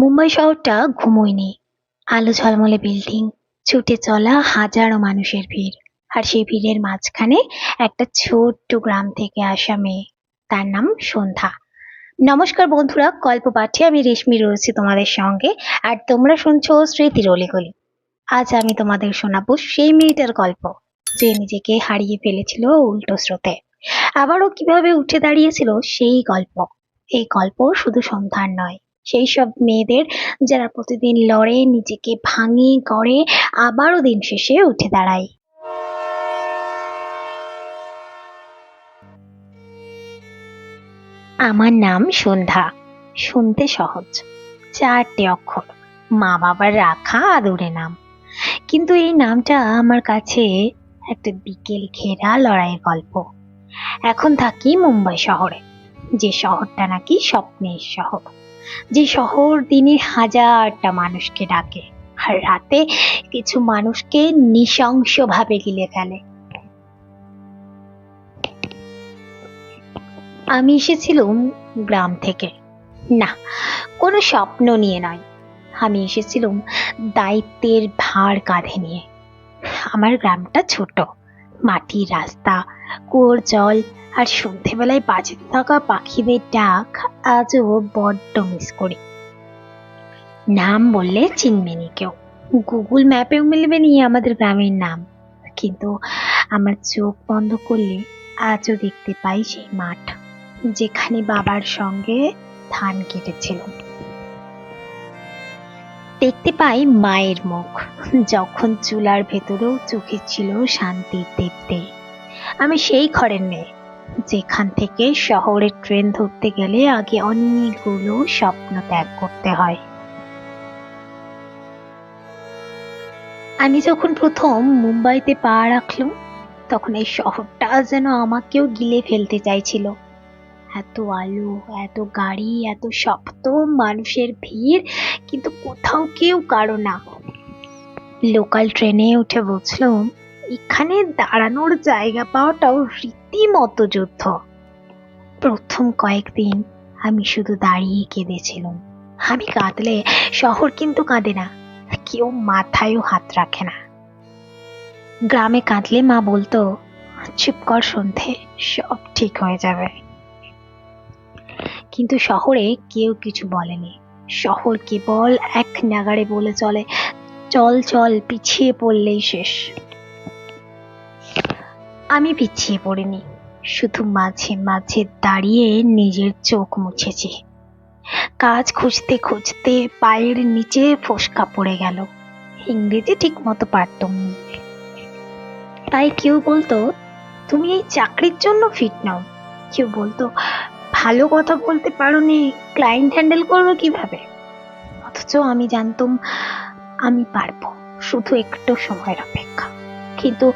মুম্বাই শহরটা ঘুমোয়নি আলো ঝলমলে বিল্ডিং ছুটে চলা হাজারো মানুষের ভিড়। আর সেই ভিড়ের মাঝখানে একটা ছোট্ট গ্রাম থেকে আসা মেয়ে। তার নাম সন্ধ্যা। নমস্কার বন্ধুরা গল্প পাঠে আমি রেশমি রয়েছি তোমাদের সঙ্গে। আর তোমরা শুনছো স্মৃতি রলিগলি আজ আমি তোমাদের শোনাবো সেই মেয়েটার গল্প। যে নিজেকে হারিয়ে ফেলেছিল উল্টো স্রোতে। আবারও কীভাবে উঠে দাঁড়িয়েছিল সেই গল্প। এই গল্প শুধু সন্ধ্যার নয় সেই সব মেয়েদের যারা প্রতিদিন লড়ে, নিজেকে ভাঙে, গড়ে, আবারও দিন শেষে উঠে দাঁড়ায়। আমার নাম সন্ধ্যা। শুনতে সহজ। চারটে অক্ষর। মা বাবার রাখা আদুরে নাম। কিন্তু এই নামটা আমার কাছে একটা বিকেল ঘেরা লড়াইয়ের গল্প। এখন থাকি মুম্বাই শহরে। যে শহরটা নাকি স্বপ্নের শহর। যে শহর দিনে হাজারটা মানুষকে ডাকে, আর রাতে কিছু মানুষকে নৃশংসভাবে গিলে ফেলে। আমি এসেছিলাম গ্রাম থেকে। না, কোনো স্বপ্ন নিয়ে নয়। আমি এসেছিলাম দায়িত্বের ভার কাঁধে নিয়ে। আমার গ্রামটা ছোট, মাটির রাস্তা কুয়োর জল আর সন্ধেবেলায় বাজতে থাকা পাখিদের ডাক আজও বড্ড মিস করি। নাম বললে চিনবেনি কেউ। গুগল ম্যাপেও মিলবে নি আমাদের গ্রামের নাম। কিন্তু আমার চোখ বন্ধ করলে আজও দেখতে পাই সেই মাঠ, যেখানে বাবার সঙ্গে ধান কেটেছিল। দেখতে পাই মায়ের মুখ, যখন চুলার ভেতরেও চোখে ছিল শান্তির দীপ্তি আমি সেই ঘরের মেয়ে। যেখান থেকে শহরের ট্রেন ধরতে গেলে আগে অনেকগুলো স্বপ্ন ত্যাগ করতে হয়। আমি যখন প্রথম মুম্বাইতে পা রাখলাম, তখন এই শহরটা যেন আমাকেও গিলে ফেলতে চাইছিল। এত আলো, এত গাড়ি, এত শব্দ মানুষের ভিড়, কিন্তু কোথাও কেউ কারও না। লোকাল ট্রেনে উঠে বুঝলাম এখানে দাঁড়ানোর জায়গা পাওয়াটাও রীতিমতো যুদ্ধ। প্রথম কয়েকদিন আমি শুধু দাঁড়িয়ে কেঁদেছিলাম। আমি কাঁদলে শহর কিন্তু কাঁদে না, কেউ মাথায়ও হাত রাখে না। গ্রামে কাঁদলে মা বলতো, চুপ কর সন্ধে, সব ঠিক হয়ে যাবে। কিন্তু শহরে কেউ কিছু বলেনি। শহর কেবল এক নাগাড়ে বলে চলে, চল চল, পিছিয়ে পড়লেই শেষ। আমি পিছিয়ে পড়িনি, শুধু মাঝে মাঝে দাঁড়িয়ে নিজের চোখ মুছেছি। কাজ খুঁজতে খুঁজতে পায়ের নিচে ফোসকা পড়ে গেল। ইংরেজি ঠিক মতো পারতাম তাই কেউ বলতো, তুমি এই চাকরির জন্য ফিট নাও। কেউ বলতো, ভালো কথা বলতে পারো নি ক্লায়েন্ট হ্যান্ডেল করবে কীভাবে? অথচ আমি জানতাম, আমি পারব শুধু একটু সময়ের অপেক্ষা। কিন্তু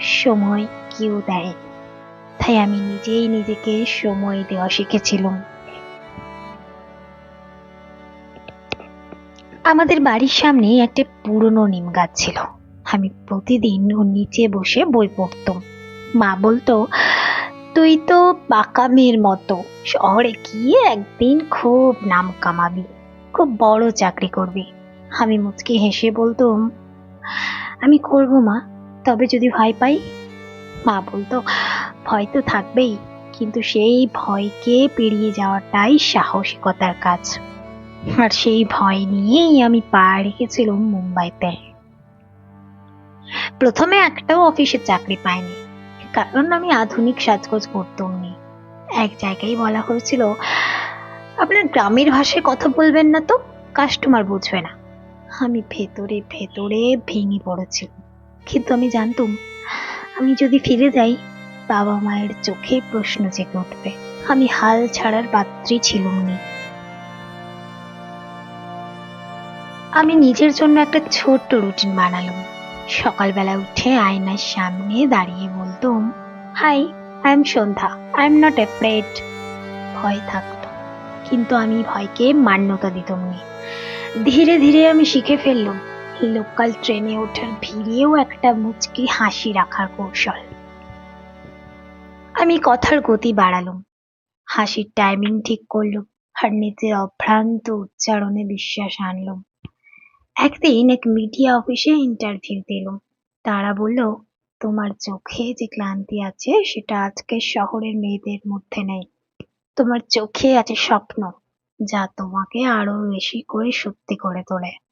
সময় কেউ দেয়। তাই আমি নিজেই নিজেকে সময় দেওয়া শিখেছিলাম। আমাদের বাড়ির সামনে একটা পুরনো নিম গাছ ছিল। আমি প্রতিদিন ওর নিচে বসে বই পড়তাম। মা বলতো, তুই তো পাকা মেয়ের মতো। শহরে গিয়ে একদিন খুব নাম কামাবি, খুব বড় চাকরি করবি। আমি মুচকি হেসে বলতাম, আমি করব মা, তবে যদি ভয় পাই মা বলতো, ভয় তো থাকবেই, কিন্তু সেই ভয়কে পেরিয়ে যাওয়াটাই সাহসিকতার কাজ। আর সেই ভয় নিয়েই আমি পা রেখেছিলাম মুম্বাইতে। প্রথমে একটাও অফিসের চাকরি পাইনি, কারণ আমি আধুনিক সাজগোজ করতাম নি এক জায়গায় বলা হয়েছিল, আপনার গ্রামের ভাষায় কথা বলবেন না তো, কাস্টমার বুঝবে না। আমি ভেতরে ভেতরে ভেঙে পড়েছিলাম কিন্তু আমি জানতাম আমি যদি ফিরে যাই, বাবা মায়ের চোখে প্রশ্ন জেগে উঠবে। আমি হাল ছাড়ার পাত্রী ছিলাম নি। আমি নিজের জন্য একটা ছোট্ট রুটিন বানালাম। সকালবেলা উঠে আয়নার সামনে দাঁড়িয়ে বলতাম, hi, I am Sandhya, I am not afraid. ভয় থাকতো, কিন্তু আমি ভয়কে মান্যতা দিতাম নি। ধীরে ধীরে আমি শিখে ফেললাম লোকাল ট্রেনে ওঠার ভিড়েও একটা মুচকি হাসি রাখার কৌশল। আমি কথার গতি বাড়ালুম। হাসির টাইমিং ঠিক করলাম আর নিজের অভ্রান্ত উচ্চারণে বিশ্বাস আনলুম। একদিন এক মিডিয়া অফিসে ইন্টারভিউ দিলুম। তারা বলল, তোমার চোখে যে ক্লান্তি আছে, সেটা আজকের শহরের মেয়েদের মধ্যে নেই। তোমার চোখে আছে স্বপ্ন, যা তোমাকে আরও বেশি করে সত্যি করে তোলে।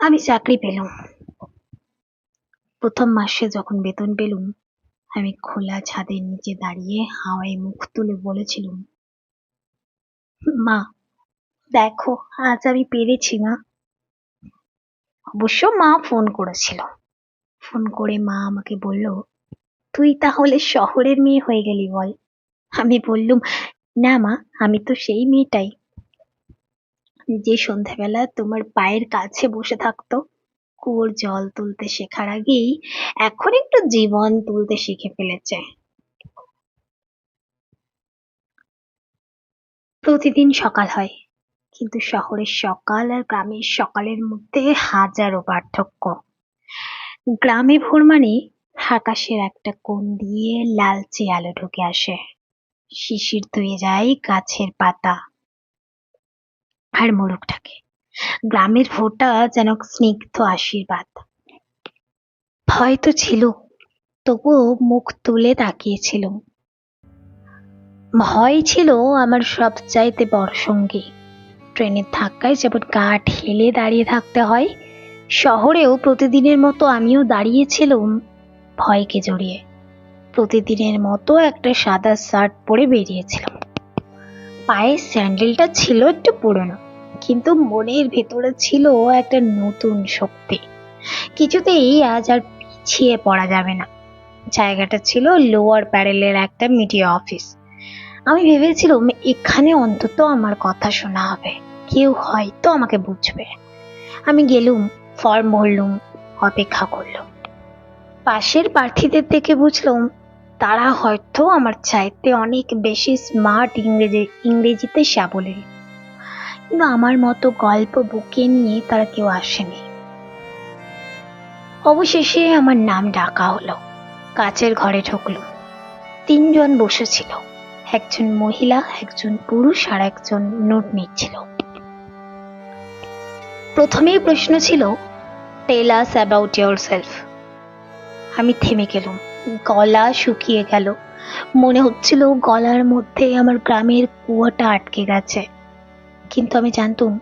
আমি চাকরি পেলাম। প্রথম মাসে যখন বেতন পেলুম, আমি খোলা ছাদের নিচে দাঁড়িয়ে হাওয়ায় মুখ তুলে বলেছিলুম, মা, দেখো, আজ আমি পেরেছি, মা। অবশ্য মা ফোন করেছিল। ফোন করে মা আমাকে বলল, তুই তাহলে শহরের মেয়ে হয়ে গেলি বল। আমি বললুম, না, মা, আমি তো সেই মেয়েটাই। যে সন্ধ্যাবেলা তোমার পায়ের কাছে বসে থাকতো, কুয়োর জল তুলতে শেখার আগেই এখন একটু জীবন তুলতে শিখে ফেলেছে। প্রতিদিন সকাল হয়, কিন্তু শহরের সকাল আর গ্রামের সকালের মধ্যে হাজারো পার্থক্য। গ্রামে ভোর মানে আকাশের একটা কোণ দিয়ে লালচে আলো ঢুকে আসে। শিশির ধুয়ে যায় গাছের পাতা। আর মোরগ ডাকে গ্রামের ভোরটা যেন স্নিগ্ধ আশীর্বাদ। ভয় তো ছিল, তবুও মুখ তুলে তাকিয়েছিল। ভয় ছিল আমার সবচাইতে বড় সঙ্গী। ট্রেনের ধাক্কায় যেমন গা ঠেলে দাঁড়িয়ে থাকতে হয়, শহরেও প্রতিদিনের মতো আমিও দাঁড়িয়েছিলাম ভয়কে জড়িয়ে। প্রতিদিনের মতো একটা সাদা শার্ট পরে বেরিয়েছিলাম। পায়ের স্যান্ডেলটা ছিল একটু পুরনো। কিন্তু মনের ভেতরে ছিল একটা নতুন শক্তি। কিছুতেই আজ আর পিছিয়ে পড়া যাবে না। জায়গাটা ছিল লোয়ার প্যারেলের একটা মিডিয়া অফিস। আমি ভেবেছিলাম, এখানে অন্তত আমার কথা শোনা হবে। কেউ হয়তো আমাকে বুঝবে। আমি গেলুম ফর্ম ভরলুম, অপেক্ষা করলুম। পাশের প্রার্থীদের দেখে বুঝলাম, তারা হয়তো আমার চাইতে অনেক বেশি স্মার্ট ইংরেজি, ইংরেজিতে সাবলীল। কিন্তু আমার মতো গল্প বুকে নিয়ে তারা কেউ আসেনি। অবশেষে আমার নাম ডাকা হলো। কাচের ঘরে ঢুকলো। তিনজন বসেছিল। একজন মহিলা, একজন পুরুষ আর একজন নোট নিচ্ছিল প্রথমেই প্রশ্ন ছিল tell us about yourself আমি থেমে গেলাম। গলা শুকিয়ে গেল। মনে হচ্ছিল গলার মধ্যে আমার গ্রামের কুয়াটা আটকে গেছে। কিন্তু আমি জানতুম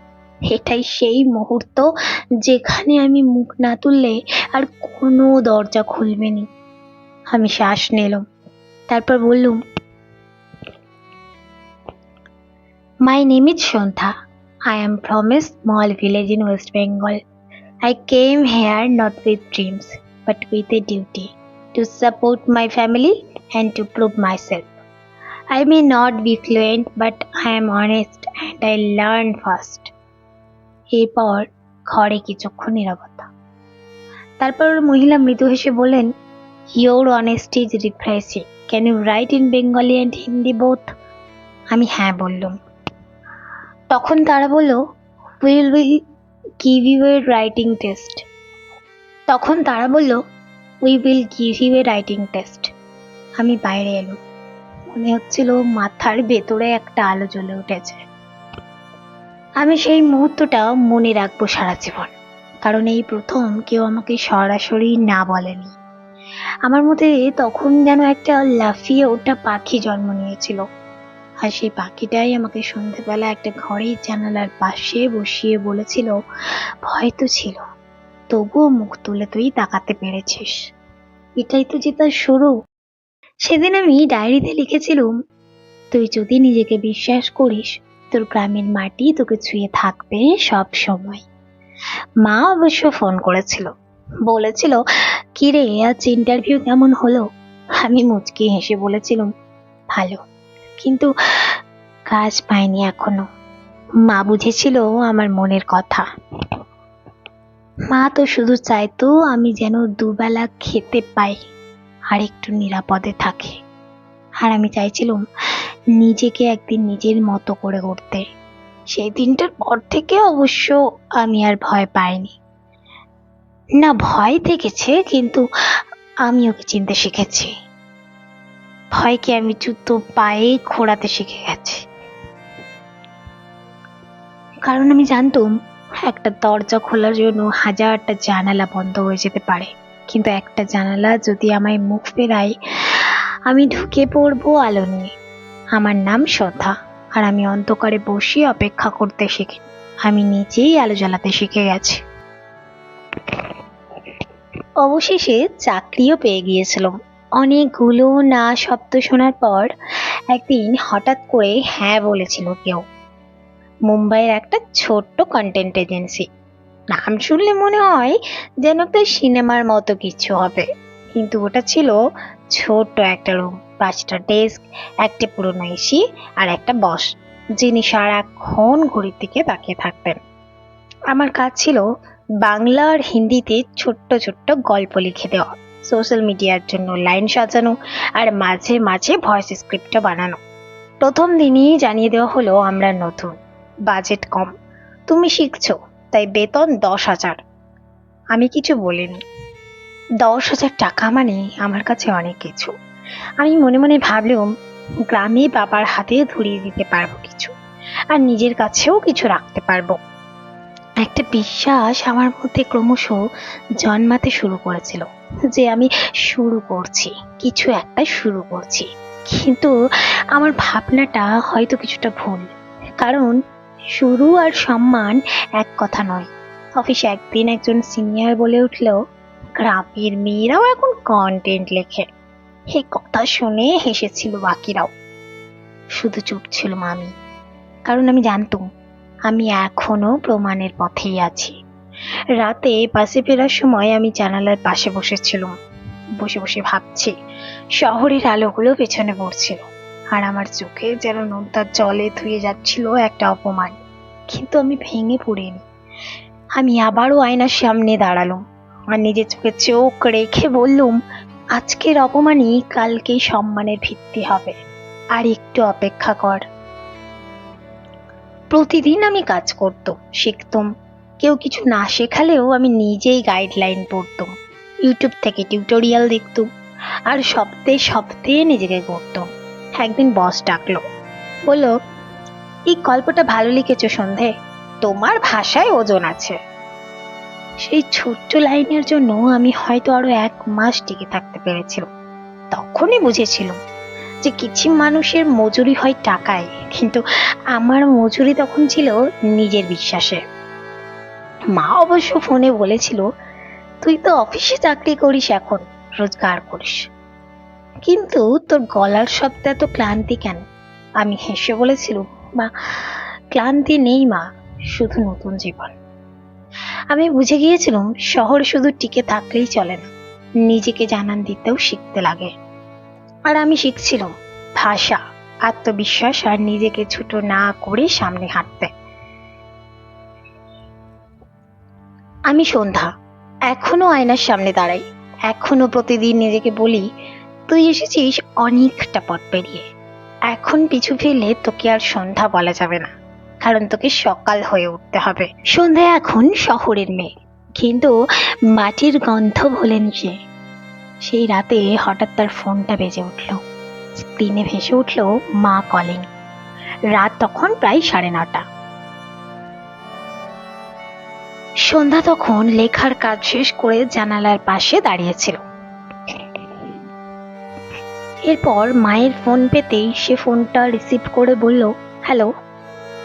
এটাই সেই মুহূর্ত যেখানে আমি মুখ না তুললে আর কোনো দরজা খুলবে নি আমি শ্বাস নিলাম তারপর বললুম my name is Sandhya I am from a small village in West Bengal. I came here not with dreams, but with a duty to support my family and to prove myself. I may not be fluent, but I am honest I learn fast. এরপর ঘরে কিছুক্ষণ নিরবতা। তারপর মহিলা মৃদু হেসে বলেন your honesty is refreshing can you write in Bengali and Hindi both আমি হ্যাঁ বললুম। তখন তারা বলল will will give you a writing test তখন তারা বলল we will give you a writing test আমি বাইরে এলো মনে হচ্ছিল মাথার ভেতরে একটা আলো জ্বলে উঠেছে। আমি সেই মুহূর্তটা মনে রাখব সারা জীবন। কারণ এই প্রথম কেউ আমাকে সরাসরি না বলেনি। আমার মধ্যে তখন যেন একটা লাফিয়ে ওঠা পাখি জন্ম নিয়েছিল। আর সেই পাখিটাই আমাকে সন্ধেবেলা একটা ঘরের জানালার পাশে বসিয়ে বলেছিল, ভয় তো ছিল, তবুও মুখ তুলে তুই তাকাতে পেরেছিস। এটাই তো যে তার শুরু। সেদিন আমি ডায়েরিতে লিখেছিলাম, তুই যদি নিজেকে বিশ্বাস করিস তোর গ্রামের মাটি তোকে ছুঁয়ে থাকবে সব সময়। মা অবশ্য ফোন করেছিল। বলেছিল, কিরে, আজ ইন্টারভিউ কেমন হলো? আমি মুচকি হেসে বলেছিলাম, ভালো। কিন্তু কাজ পাইনি এখনও। মা বুঝেছিল আমার মনের কথা। মা তো শুধু চাইতো আমি যেন দুবেলা খেতে পাই আর একটু নিরাপদে থাকি। আর আমি চাইছিলাম নিজেকে একদিন নিজের মতো করে করতে সেই দিনটার পর থেকে অবশ্য আমি আর ভয় পাইনি। না, ভয় থেকেছে কিন্তু আমি ওকে চিনতে শিখেছি। ভয়কে আমি জুতো পায়ে খোঁড়াতে শিখে গেছি। কারণ আমি জানতাম, একটা দরজা খোলার জন্য হাজারটা জানালা বন্ধ হয়ে যেতে পারে। কিন্তু একটা জানালা যদি আমায় মুখ ফেরায় আমি ঢুকে পড়ব আলো নিয়ে। আমার নাম শ্রদ্ধা, আর আমি অন্ধকারে বসে অপেক্ষা করতে শিখি। আমি নিজেই আলো জ্বালাতে শিখে গেছি। অবশেষে চাকরিও পেয়ে গিয়েছিলাম অনেকগুলো না শব্দ শোনার পর একদিন হঠাৎ করে হ্যাঁ বলেছিল কেউ। মুম্বাইয়ের একটা ছোট্ট কন্টেন্ট এজেন্সি নাম শুনলে মনে হয় যেন একটা সিনেমার মতো কিছু হবে। কিন্তু ওটা ছিল ছোট্ট একটা রুম পাঁচটা ডেস্ক একটা পুরনো এসি আর একটা বস যিনি সারাক্ষণ ঘড়ির দিকে তাকিয়ে থাকতেন। আমার কাজ ছিল বাংলা আর হিন্দিতে ছোট্ট ছোট্ট গল্প লিখে দেওয়া সোশ্যাল মিডিয়ার জন্য লাইন সাজানো আর মাঝে মাঝে ভয়েস স্ক্রিপ্টটা বানানো। প্রথম দিনই জানিয়ে দেওয়া হলো, আমরা নতুন বাজেট কম, তুমি শিখছো, তাই বেতন দশ হাজার। আমি কিছু বলিনি। দশ হাজার টাকা মানে আমার কাছে অনেক কিছু। আমি মনে মনে ভাবলাম গ্রামে বাবার হাতে ধরিয়ে দিতে পারব কিছু আর নিজের কাছেও কিছু রাখতে পারব। একটা বিশ্বাস আমার মধ্যে ক্রমশ জন্মাতে শুরু করেছিল যে আমি শুরু করছি, কিছু একটা শুরু করছি। কিন্তু আমার ভাবনাটা হয়তো কিছুটা ভুল, কারণ শুরু আর সম্মান এক কথা নয়। অফিসে একদিন একজন সিনিয়র বলে উঠল গ্রামের মেয়েরাও এখন কন্টেন্ট লেখে। এই কথা শুনে হেসেছিল বাকিরাও। শুধু চুপ ছিল মামি। কারণ আমি জানতাম, আমি এখনও প্রমাণের পথেই আছি। রাতে বাসে ফেরার সময় আমি জানালার পাশে বসেছিলাম। বসে বসে ভাবছি, শহরের আলোগুলো পেছনে পড়ছিল আর আমার চোখে যেন নোনতার জলে ধুয়ে যাচ্ছিল একটা অপমান। কিন্তু আমি ভেঙে পড়িনি। আমি আবারও আয়নার সামনে দাঁড়ালাম। আর নিজের চোখে চোখ রেখে বললুম, আজকের অপমানই কালকেই সম্মানের ভিত্তি হবে। আর একটু অপেক্ষা কর। প্রতিদিন আমি কাজ করতাম শিখতাম। কেউ কিছু না শেখালেও আমি নিজেই গাইডলাইন পড়তাম, ইউটিউব থেকে টিউটোরিয়াল দেখতাম, আর সপ্তাহে সপ্তাহে নিজেকে করতাম একদিন বস ডাকলো, বলল, এই গল্পটা ভালো লিখেছো সন্ধে, তোমার ভাষায় ওজন আছে। সেই ছোট্ট লাইনের জন্য আমি হয়তো আরও এক মাস টিকে থাকতে পেরেছিলাম। তখনই বুঝেছিলাম যে কিছু মানুষের মজুরি হয় টাকায়, কিন্তু আমার মজুরি তখন ছিল নিজের বিশ্বাসে। মা অবশ্য ফোনে বলেছিল, তুই তো অফিসে চাকরি করিস এখন, রোজগার করিস। কিন্তু তোর গলার শব্দে এত ক্লান্তি কেন? আমি হেসে বলেছিলাম, মা, ক্লান্তি নেই মা, শুধু নতুন জীবন। আমি বুঝে গিয়েছিলাম, শহর শুধু টিকে থাকলেই চলে না। নিজেকে জানান দিতেও শিখতে লাগে। আর আমি শিখছিলাম, ভাষা, আত্মবিশ্বাস আর নিজেকে ছোট না করে সামনে হাঁটতে। আমি সন্ধ্যা, এখনও আয়নার সামনে দাঁড়াই। এখনও প্রতিদিন নিজেকে বলি, তুই এসেছিস অনেকটা পথ পেরিয়ে। এখন পিছু ফেলে তোকে আর সন্ধ্যা বলা যাবে না। কারণ তোকে সকাল হয়ে উঠতে হবে? সন্ধ্যা এখন শহরের মেয়ে কিন্তু মাটির গন্ধ ভোলেন সে। সেই রাতে হঠাৎ তার ফোনটা বেজে উঠল। স্ক্রিনে ভেসে উঠল, মা কলিং। রাত তখন প্রায় সাড়ে নটা। সন্ধ্যা তখন লেখার কাজ শেষ করে জানালার পাশে দাঁড়িয়েছিল। এরপর মায়ের ফোন পেতেই সে ফোনটা রিসিভ করে বলল, হ্যালো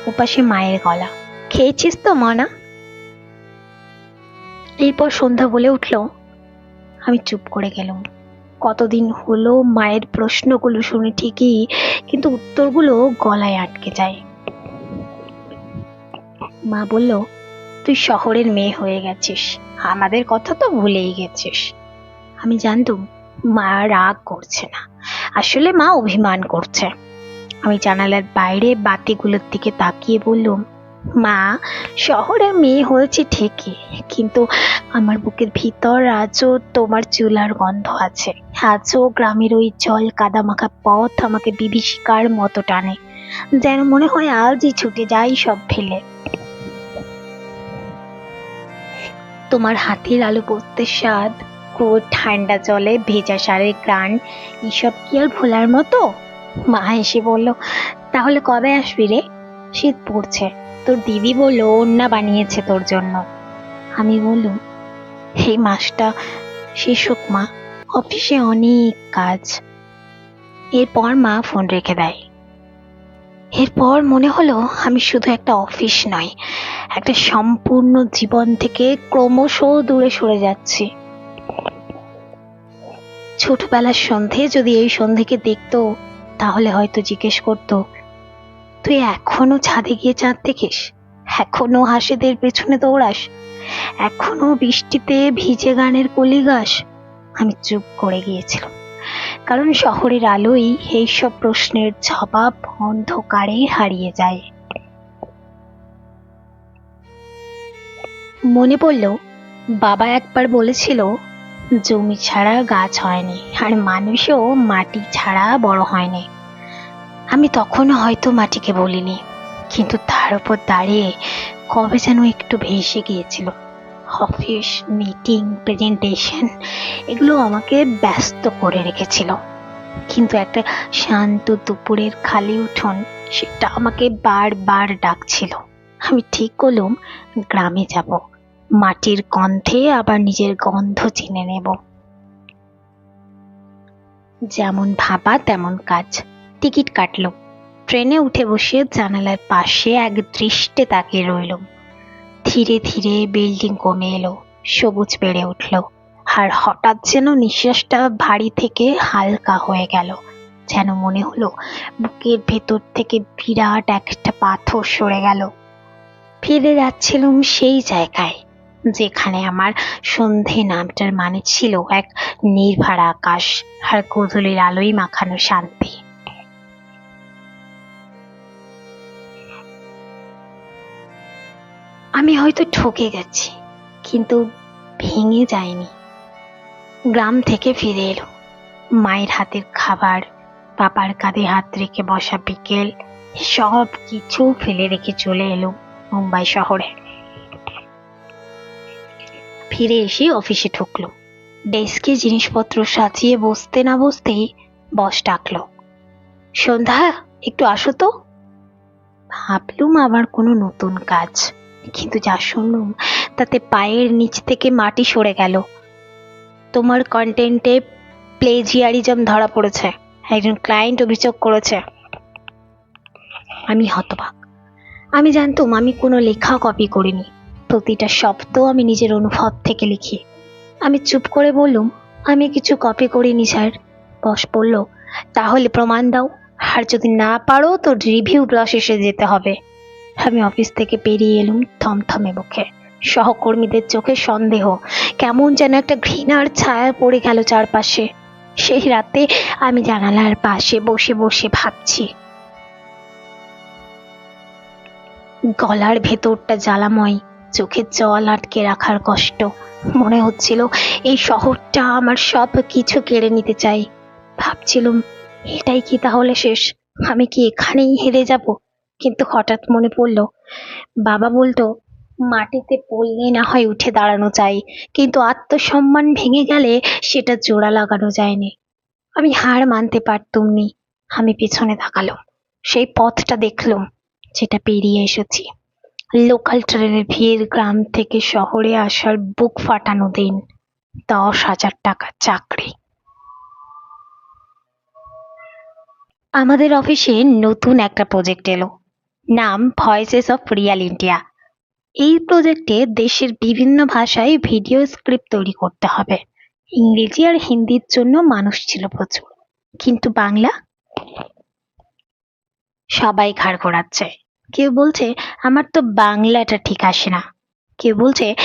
ওপাশে মায়ের গলা। খেয়েছিস তো, মনা? এরপর সন্ধ্যা বলে উঠল, আমি চুপ করে গেলাম। কতদিন হলো মায়ের প্রশ্নগুলো শুনে ঠিকই, কিন্তু উত্তরগুলো গলায় আটকে যায়। মা বলল, তুই শহরের মেয়ে হয়ে গেছিস। আমাদের কথা তো ভুলেই গেছিস। আমি জানতাম, মা রাগ করছে না। আসলে মা অভিমান করছে। আমি জানালার বাইরে বাতিগুলোর দিকে তাকিয়ে বললাম, মা, শহরের মেয়ে হয়েছে ঠিকই, কিন্তু আমার বুকের ভিতর আজও তোমার চুলার গন্ধ আছে। আজও গ্রামের ওই জল কাদামাখা পথ আমাকে বিভীষিকার মতো টানে, যেন মনে হয় আজই ছুটে যাই সব ফেলে। তোমার হাতের আলু পোস্তের স্বাদ কুয়োর ঠান্ডা জলে ভেজা সারের গ্রান এসব কি আর ভোলার মতো? মা এসে বলল, তাহলে কবে আসবি রে? শীত পড়ছে। তোর দিদি বলল ওন্না বানিয়েছে তোর জন্য। আমি বললুম, এই মাসটা শেষ মা, অফিসে অনেক কাজ। এরপর মা ফোন রেখে দেয়। এরপর মনে হলো, আমি শুধু একটা অফিস নয় একটা সম্পূর্ণ জীবন থেকে ক্রমশ দূরে সরে যাচ্ছি। ছোটবেলার সন্ধে যদি এই সন্ধেকে দেখতো তাহলে হয়তো জিজ্ঞেস করতো, তুই এখনও ছাদে গিয়ে চাঁদ দেখিস? এখনও হাসিদের পেছনে দৌড়াস? এখনও বৃষ্টিতে ভিজে গানের কলি গাস? আমি চুপ করে গিয়েছিলাম, কারণ শহরের আলোই এইসব প্রশ্নের জবাব অন্ধকারে হারিয়ে যায়। মনে পড়ল, বাবা একবার বলেছিল জমি ছাড়া গাছ হয়নি, আর মানুষও মাটি ছাড়া বড় হয়নি। আমি তখনও হয়তো মাটিকে বলিনি, কিন্তু তার উপর দাঁড়িয়ে কবে যেন একটু ভেসে গিয়েছিল। অফিস, মিটিং, প্রেজেন্টেশন, এগুলো আমাকে ব্যস্ত করে রেখেছিল। কিন্তু একটা শান্ত দুপুরের খালি উঠোন, সেটা আমাকে বারবার ডাকছিল। আমি ঠিক করলুম, গ্রামে যাব। মাটির গন্ধে আবার নিজের গন্ধ চিনে নেব। যেমন ভাবা, তেমন কাজ। টিকিট কাটলো। ট্রেনে উঠে বসে জানালার পাশে এক দৃষ্টে তাকিয়ে রইলুম ধীরে ধীরে বিল্ডিং কমে এলো, সবুজ বেড়ে উঠল। আর হঠাৎ যেন নিঃশ্বাসটা ভারী থেকে হালকা হয়ে গেল। যেন মনে হলো বুকের ভেতর থেকে বিরাট একটা পাথর সরে গেল। ফিরে যাচ্ছিলাম সেই জায়গায়। যেখানে আমার সন্ধে নামটার মানে ছিল এক নির্ভার আকাশ আর গোধূলির আলোয় মাখানো শান্তি। আমি হয়তো ঠকে গেছি, কিন্তু ভেঙে যায়নি। গ্রাম থেকে ফিরে এলো। মায়ের হাতের খাবার, বাবার কাঁধে হাত রেখে বসা বিকেল সব কিছু ফেলে রেখে চলে এলো মুম্বাই শহরে। ফিরে এসে অফিসে ঢুকলো। ডেস্কে জিনিসপত্র সাজিয়ে বসতে না বসতেই বস ডাকলো, সন্ধ্যা, একটু আসো তো। ভাবলুম আবার কোনো নতুন কাজ, কিন্তু যা শুনলুম, তাতে পায়ের নিচ থেকে মাটি সরে গেল। তোমার কন্টেন্টে প্লেজিয়ারিজম ধরা পড়েছে, একজন ক্লায়েন্ট অভিযোগ করেছে। আমি হতবাক। আমি জানতাম, আমি কোনো লেখা কপি করিনি প্রতিটা শব্দ আমি নিজের অনুভব থেকে লিখি। আমি চুপ করে বললুম, আমি কিছু কপি করিনি, স্যার। বস বলল, তাহলে প্রমাণ দাও। আর যদি না পারো, তো রিভিউ এসে যেতে হবে। আমি অফিস থেকে পেরিয়ে এলুম থমথমে মুখে। সহকর্মীদের চোখে সন্দেহ, কেমন যেন একটা ঘৃণার ছায়া পড়ে গেল চারপাশে। সেই রাতে আমি জানালার পাশে বসে বসে ভাবছি। গলার ভেতরটা জ্বালাময় চোখে জল আটকে রাখার কষ্ট। মনে হচ্ছিল এই শহরটা আমার সব কিছু কেড়ে নিতে চাই ভাবছিলাম, এটাই কি তাহলে শেষ? আমি কি এখানেই হেরে যাব? কিন্তু হঠাৎ মনে পড়ল, বাবা বলতো, মাটিতে পড়লে না হয় উঠে দাঁড়ানো চাই, কিন্তু আত্মসম্মান ভেঙে গেলে সেটা জোড়া লাগানো যায়নি। আমি হার মানতে পারতুম নি আমি পেছনে তাকালাম, সেই পথটা দেখলাম, যেটা পেরিয়ে এসেছি। লোকাল ট্রেনের ভিড় গ্রাম থেকে শহরে আসার বুক ফাটানো দিন। দশ হাজার টাকা চাকরি। আমাদের অফিসে নতুন একটা প্রজেক্ট এলো। নাম ভয়েসেস অফ রিয়াল ইন্ডিয়া এই প্রজেক্টে দেশের বিভিন্ন ভাষায় ভিডিও স্ক্রিপ্ট তৈরি করতে হবে। ইংরেজি আর হিন্দির জন্য মানুষ ছিল প্রচুর। কিন্তু বাংলা সবাই ঘাড় ঘোরাচ্ছে। কেউ বলছে, আমার তো বাংলাটা ঠিক আসে না। কেউ বলছে,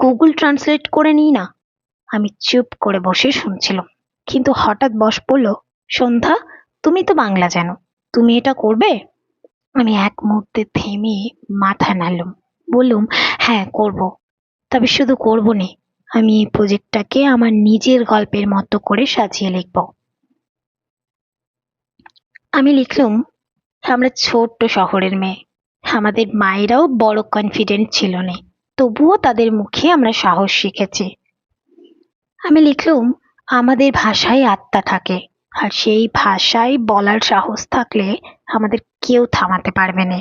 গুগল ট্রান্সলেট করে নিই না। আমি চুপ করে বসে শুনছিলাম। কিন্তু হঠাৎ বস পড়ল সন্ধ্যা, তুমি তো বাংলা জানো, তুমি এটা করবে? আমি এক মুহূর্তে থেমে মাথা নাড়লুম। বললুম হ্যাঁ করব। তবে শুধু করব নে। আমি এই প্রজেক্টটাকে আমার নিজের গল্পের মতো করে সাজিয়ে লিখব। আমি লিখলুম, আমরা ছোট্ট শহরের মেয়ে। আমাদের মায়েরাও বড় কনফিডেন্ট ছিল না তবুও তাদের মুখে আমরা সাহস শিখেছি। আমি লিখলুম, আমাদের ভাষায় আত্মা থাকে, আর সেই ভাষায় বলার সাহস থাকলে আমাদের কেউ থামাতে পারবে না।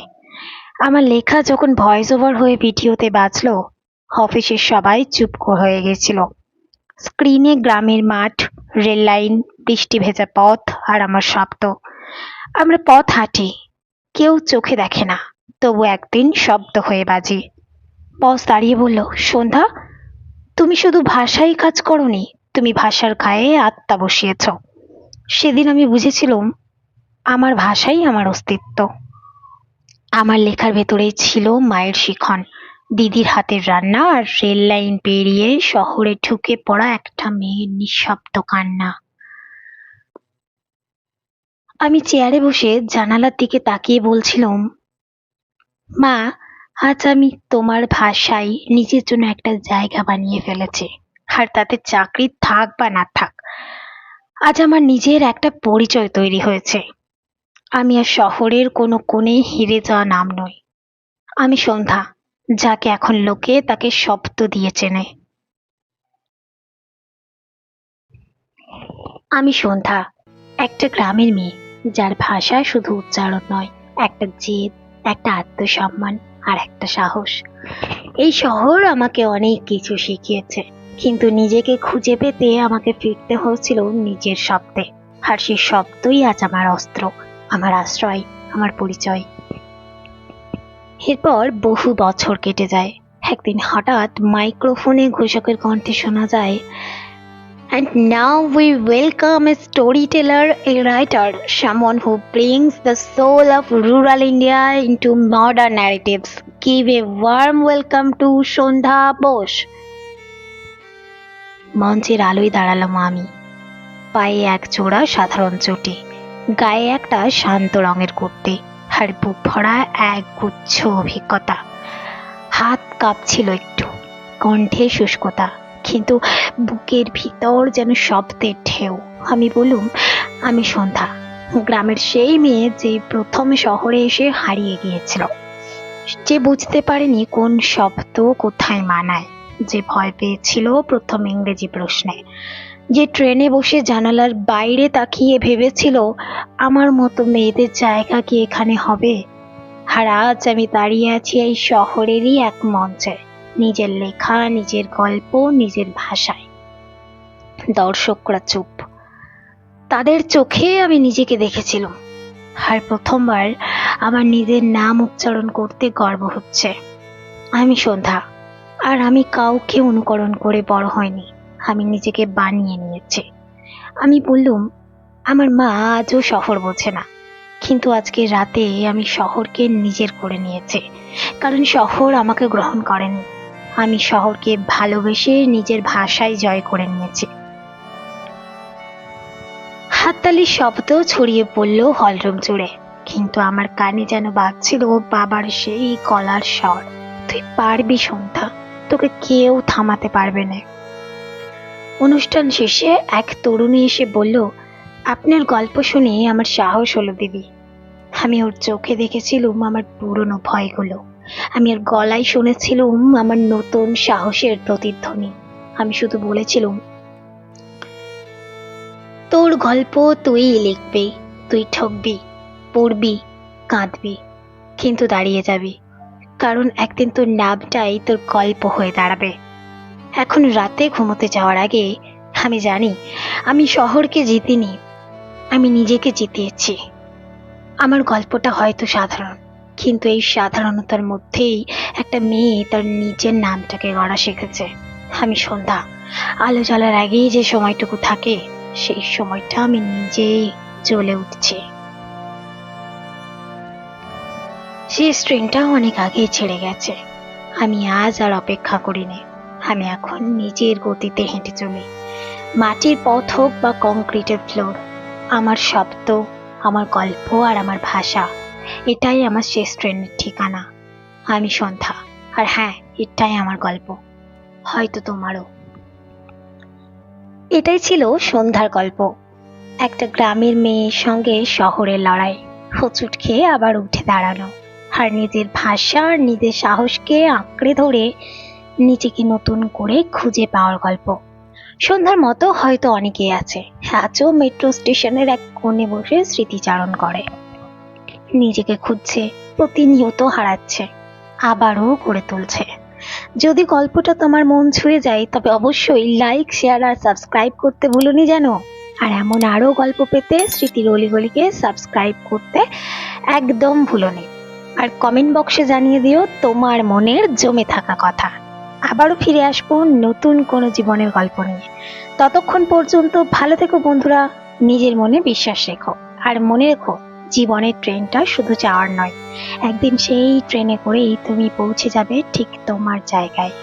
আমার লেখা যখন ভয়েস ওভার হয়ে ভিডিওতে বাজলো অফিসের সবাই চুপ হয়ে গেছিল। স্ক্রিনে গ্রামের মাঠ রেল লাইন বৃষ্টি ভেজা পথ আর আমার শব্দ। আমরা পথ হাঁটি, কেউ চোখে দেখে না। তবু একদিন শব্দ হয়ে বাজি। বস দাঁড়িয়ে বলল, সন্ধ্যা, তুমি শুধু ভাষাই কাজ করনি, তুমি ভাষার গায়ে আত্মা বসিয়েছ। সেদিন আমি বুঝেছিলাম, আমার ভাষাই আমার অস্তিত্ব। আমার লেখার ভেতরেই ছিল মায়ের শিখন, দিদির হাতের রান্না আর রেল লাইন পেরিয়ে শহরে ঢুকে পড়া একটা মেয়ের নিঃশব্দ কান্না। আমি চেয়ারে বসে জানালার দিকে তাকিয়ে বলছিলাম মা, আজ আমি তোমার ভাষায় নিজের জন্য একটা জায়গা বানিয়ে ফেলেছি। আর তাতে চাকরি থাক বা না থাক, আজ আমার নিজের একটা পরিচয় তৈরি হয়েছে। আমি আর শহরের কোনো কোণে হেরে যাওয়া নাম নই। আমি সন্ধ্যা, যাকে এখন লোকে তাকে শব্দ দিয়ে চেনে। আমি সন্ধ্যা, একটা গ্রামের মেয়ে, যার ভাষা শুধু উচ্চারণ নয়, একটা জেদ একটা আত্মসম্মান আর একটা সাহস। এই শহর আমাকে অনেক কিছু শিখিয়েছে, কিন্তু নিজেকে খুঁজে পেতে আমাকে ফিরতে হয়েছিল নিজের শব্দে আর সেই শব্দই আজ আমার অস্ত্র, আমার আশ্রয়, আমার পরিচয়। এরপর বহু বছর কেটে যায়। একদিন হঠাৎ মাইক্রোফোনে ঘোষকের কণ্ঠে শোনা যায় And now we welcome a storyteller, a writer, someone who brings the soul of rural India into modern narratives. Give a warm welcome to Shandha Bose. মঞ্চের আলোয় দাঁড়ালাম আমি পায়ে এক জোড়া সাধারণ চটি গায়ে একটা শান্ত রঙের কুর্তি আর বুক ভরা এক গুচ্ছ অভিজ্ঞতা হাত কাঁপছিল একটু কণ্ঠে শুষ্কতা কিন্তু বুকের ভিতর যেন শব্দের ঢেউ। আমি বলুম আমি সন্ধ্যা। গ্রামের সেই মেয়ে যে প্রথম শহরে এসে হারিয়ে গিয়েছিল। যে বুঝতে পারেনি কোন শব্দ কোথায় মানায়। যে ভয় পেয়েছিল প্রথম ইংরেজি প্রশ্নে। যে ট্রেনে বসে জানালার বাইরে তাকিয়ে ভেবেছিল, আমার মতো মেয়েদের জায়গা কি এখানে হবে? আর আজ আমি দাঁড়িয়ে আছি এই শহরেরই এক মঞ্চে। নিজের লেখা, নিজের গল্প, নিজের ভাষায়। দর্শকরা চুপ। তাদের চোখে আমি নিজেকে দেখেছিলাম। আর প্রথমবার আমার নিজের নাম উচ্চারণ করতে গর্ব হচ্ছে। আমি সন্ধ্যা, আর আমি কাউকে অনুকরণ করে বড় হয়নি। আমি নিজেকে বানিয়ে নিয়েছি। আমি বললুম, আমার মা আজও শহর বোঝে না। কিন্তু আজকে রাতে আমি শহরকে নিজের করে নিয়েছি। কারণ শহর আমাকে গ্রহণ করেনি। আমি শহরকে ভালোবেসে নিজের ভাষায় জয় করে নিয়েছি। হাততালির শব্দ ছড়িয়ে পড়ল হলরুম জুড়ে, কিন্তু আমার কানে যেন বাজছিল বাবার সেই গলার স্বর। তুই পারবি সন্ধ্যা, তোকে কেউ থামাতে পারবে না। অনুষ্ঠান শেষে এক তরুণী এসে বলল, আপনার গল্প শুনে আমার সাহস হলো দিদি। আমি ওর চোখে দেখেছিলুম আমার পুরনো ভয়গুলো। আমি আর গলায় শুনেছিলুম আমার নতুন সাহসের প্রতিধ্বনি। আমি শুধু বলেছিলুম, তোর গল্প তুই লিখবি, তুই ঠকবি, পড়বি, কাঁদবি, কিন্তু দাঁড়িয়ে যাবি। কারণ একদিন তোর নামটাই তোর গল্প হয়ে দাঁড়াবে। এখন রাতে ঘুমোতে যাওয়ার আগে আমি জানি, আমি শহরকে জিতিনি, আমি নিজেকে জিতিয়েছি। আমার গল্পটা হয়তো সাধারণ। কিন্তু এই সাধারণতার মধ্যেই একটা মেয়ে তার নিজের নামটাকে গড়া শিখেছে। আমি সন্ধ্যা। আলো জ্বালার আগেই যে সময়টুকু থাকে, সেই সময়টা আমি নিজেই চলে উঠছি। সেই স্ট্রিংটা অনেক আগেই ছেড়ে গেছে। আমি আজ আর অপেক্ষা করিনি। আমি এখন নিজের গতিতে হেঁটে চলি। মাটির পথ হোক বা কংক্রিটের ফ্লোর, আমার শব্দ, আমার গল্প আর আমার ভাষা এটাই আমার শেষ ট্রেনের ঠিকানা। আমি সন্ধ্যা। আর হ্যাঁ এটাই আমার গল্প। হয়তো তোমারও। এটাই ছিল সন্ধ্যার গল্প। একটা গ্রামের মেয়ের সঙ্গে শহরের লড়াই। হোঁচট খেয়ে আবার উঠে দাঁড়ানো আর নিজের ভাষা আর নিজের সাহসকে আঁকড়ে ধরে নিজেকে নতুন করে খুঁজে পাওয়ার গল্প। সন্ধ্যার মতো হয়তো অনেকেই আছে। আজও মেট্রো স্টেশনের এক কোণে বসে স্মৃতিচারণ করে। নিজেকে খুঁজছে, প্রতিনিয়ত হারাচ্ছে, আবারও গড়ে তুলছে। যদি গল্পটা তোমার মন ছুঁয়ে যায়, তবে অবশ্যই লাইক শেয়ার আর সাবস্ক্রাইব করতে ভুলুনি যেন। আর এমন আরও গল্প পেতে স্মৃতির অলিগলিকে সাবস্ক্রাইব করতে একদম ভুলোনি। আর কমেন্ট বক্সে জানিয়ে দিও তোমার মনের জমে থাকা কথা। আবারও ফিরে আসব নতুন কোনো জীবনের গল্প নিয়ে। ততক্ষণ পর্যন্ত ভালো থেকো বন্ধুরা, নিজের মনে বিশ্বাস রেখো, আর মনে রেখো জীবনের ট্রেনটা শুধু যাওয়ার নয়, একদিন সেই ট্রেনে করেই তুমি পৌঁছে যাবে ঠিক তোমার জায়গায়।